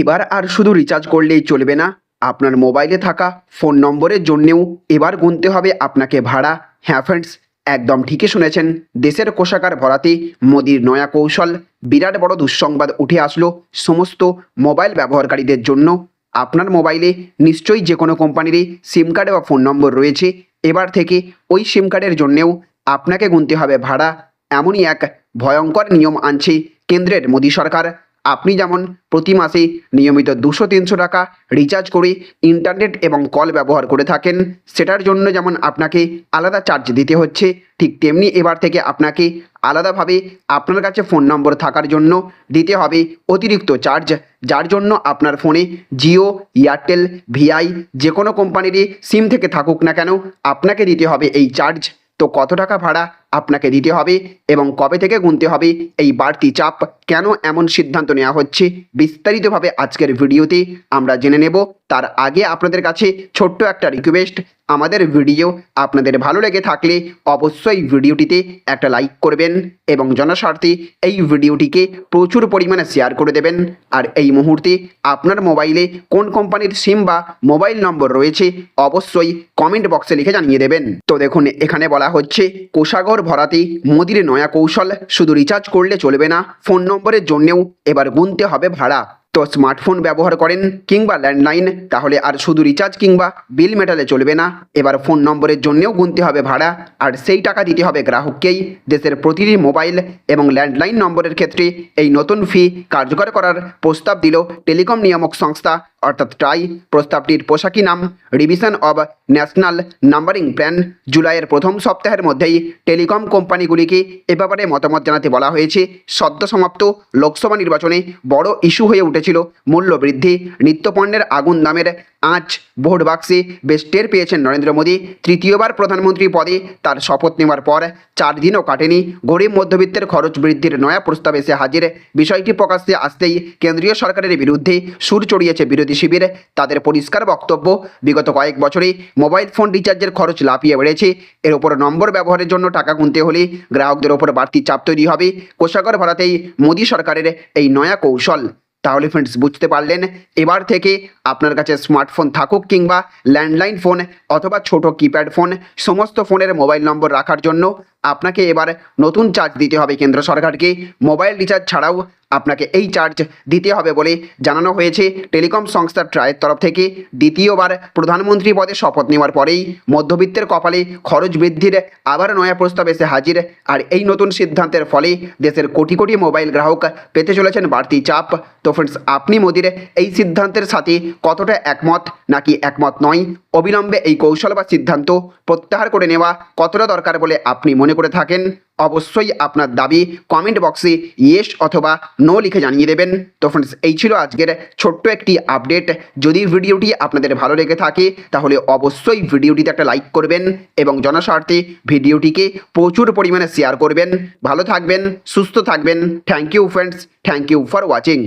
এবার আর শুধু রিচার্জ করলেই চলবে না। আপনার মোবাইলে থাকা ফোন নম্বরের জন্যেও এবার গুনতে হবে আপনাকে ভাড়া। হ্যাঁ ফ্রেন্ডস একদম ঠিকই শুনেছেন, দেশের কোষাগার ভরাতে মোদির নয়া কৌশল। বিরাট বড় দুঃসংবাদ উঠে আসলো সমস্ত মোবাইল ব্যবহারকারীদের জন্য। আপনার মোবাইলে নিশ্চয়ই যে কোনো কোম্পানিরই সিম কার্ড বা ফোন নম্বর রয়েছে। এবার থেকে ওই সিম কার্ডের জন্যেও আপনাকে গুনতে হবে ভাড়া। এমনই এক ভয়ঙ্কর নিয়ম আনছে কেন্দ্রের মোদী সরকার। আপনি যেমন প্রতি মাসে নিয়মিত দুশো তিনশো টাকা রিচার্জ করে ইন্টারনেট এবং কল ব্যবহার করে থাকেন, সেটার জন্য যেমন আপনাকে আলাদা চার্জ দিতে হচ্ছে, ঠিক তেমনি এবার থেকে আপনাকে আলাদাভাবে আপনার কাছে ফোন নম্বর থাকার জন্য দিতে হবে অতিরিক্ত চার্জ যার জন্য আপনার ফোনে জিও এয়ারটেল ভিআই যে কোনো কোম্পানিরই সিম থেকে থাকুক না কেন, আপনাকে দিতে হবে এই চার্জ তো কত টাকা ভাড়া আপনাকে দিতে হবে এবং কবে থেকে গুনতে হবে এই বাড়তি চাপ কেন এমন সিদ্ধান্ত নেওয়া হচ্ছে বিস্তারিতভাবে আজকের ভিডিওতে আমরা জেনে নেব। তার আগে আপনাদের কাছে ছোট্ট একটা রিকোয়েস্ট আমাদের ভিডিও আপনাদের ভালো লেগে থাকলে অবশ্যই ভিডিওটিতে একটা লাইক করবেন এবং জনস্বার্থে এই ভিডিওটিকে প্রচুর পরিমাণে শেয়ার করে দেবেন। আর এই মুহূর্তে আপনার মোবাইলে কোন কোম্পানির সিম বা মোবাইল নম্বর রয়েছে, অবশ্যই কমেন্ট বক্সে লিখে জানিয়ে দেবেন। তো দেখুন, এখানে বলা হচ্ছে কোষাগর ভরাতে মোদির নয়া কৌশল, শুধু রিচার্জ করলে চলবে না ফোন নম্বরের জন্যেও এবার গুনতে হবে ভাড়া। তো স্মার্টফোন ব্যবহার করেন কিংবা ল্যান্ডলাইন তাহলে আর শুধু রিচার্জ কিংবা বিল মেটালে চলবে না। এবার ফোন নম্বরের জন্যেও গুনতে হবে ভাড়া, আর সেই টাকা দিতে হবে গ্রাহককেই। দেশের প্রতিটি মোবাইল এবং ল্যান্ডলাইন নম্বরের ক্ষেত্রে এই নতুন ফি কার্যকর করার প্রস্তাব দিল টেলিকম নিয়ামক সংস্থা অর্থাৎ ট্রাই প্রস্তাবটির পোশাকি নাম revision of national numbering plan জুলাইয়ের প্রথম সপ্তাহের মধ্যেই টেলিকম কোম্পানিগুলিকে এ ব্যাপারে মতামত জানাতে বলা হয়েছে। সদ্য সমাপ্ত লোকসভা নির্বাচনে বড় ইস্যু হয়ে উঠেছিল মূল্য বৃদ্ধি নিত্যপণ্যের আগুন দামের আঁচ ভোট বাক্সে বেশ টের পেয়েছেন নরেন্দ্র মোদী। তৃতীয়বার প্রধানমন্ত্রী পদে তার শপথ নেওয়ার পর চার দিনও কাটেনি। গরিব মধ্যবিত্তের খরচ বৃদ্ধির নয়া প্রস্তাব এসে হাজির। বিষয়টি প্রকাশ্যে আসতেই কেন্দ্রীয় সরকারের বিরুদ্ধে সুর চড়িয়েছে বিরোধী শিবির। তাদের পরিষ্কার বক্তব্য, বিগত কয়েক বছরে মোবাইল ফোন রিচার্জের খরচ লাফিয়ে বেড়েছে। এর ওপর নম্বর ব্যবহারের জন্য টাকা গুনতে হলে গ্রাহকদের ওপর বাড়তি চাপ তৈরি হবে। কোষাগর ভাড়াতেই মোদী সরকারের এই নয়া কৌশল। তাহলে ফ্রেন্ডস বুঝতে পারলেন। এবার থেকে আপনার কাছে স্মার্টফোন থাকুক কিংবা ল্যান্ডলাইন ফোন অথবা ছোট কিপ্যাড ফোন সমস্ত ফোনের মোবাইল নম্বর রাখার জন্য আপনাকে এবার নতুন চার্জ দিতে হবে কেন্দ্র সরকারকে। মোবাইল রিচার্জ ছাড়াও আপনাকে এই চার্জ দিতে হবে বলে জানানো হয়েছে টেলিকম সংস্থা ট্রায়ের তরফ থেকে। দ্বিতীয়বার প্রধানমন্ত্রী পদে শপথ নেওয়ার পরেই মধ্যবিত্তের কপালে খরচ বৃদ্ধির আবার নয়া প্রস্তাব এসে হাজির। আর এই নতুন সিদ্ধান্তের ফলে দেশের কোটি কোটি মোবাইল গ্রাহক পেতে চলেছেন বাড়তি চাপ। তো ফ্রেন্ডস আপনি মোদির এই সিদ্ধান্তের সাথে কতটা একমত নাকি একমত নয়? অবিলম্বে এই কৌশল বা সিদ্ধান্ত প্রত্যাহার করে নেওয়া কতটা দরকার বলে আপনি মনে করে থাকেন? অবশ্যই আপনার দাবি কমেন্ট বক্সে ইয়েস অথবা নো লিখে জানিয়ে দেবেন। তো ফ্রেন্ডস এই ছিল আজকের ছোট্ট একটি আপডেট যদি ভিডিওটি আপনাদের ভালো লেগে থাকে, তাহলে অবশ্যই ভিডিওটিতে একটা লাইক করবেন এবং জনস্বার্থে ভিডিওটিকে প্রচুর পরিমাণে শেয়ার করবেন। ভালো থাকবেন, সুস্থ থাকবেন। Thank you friends thank you for watching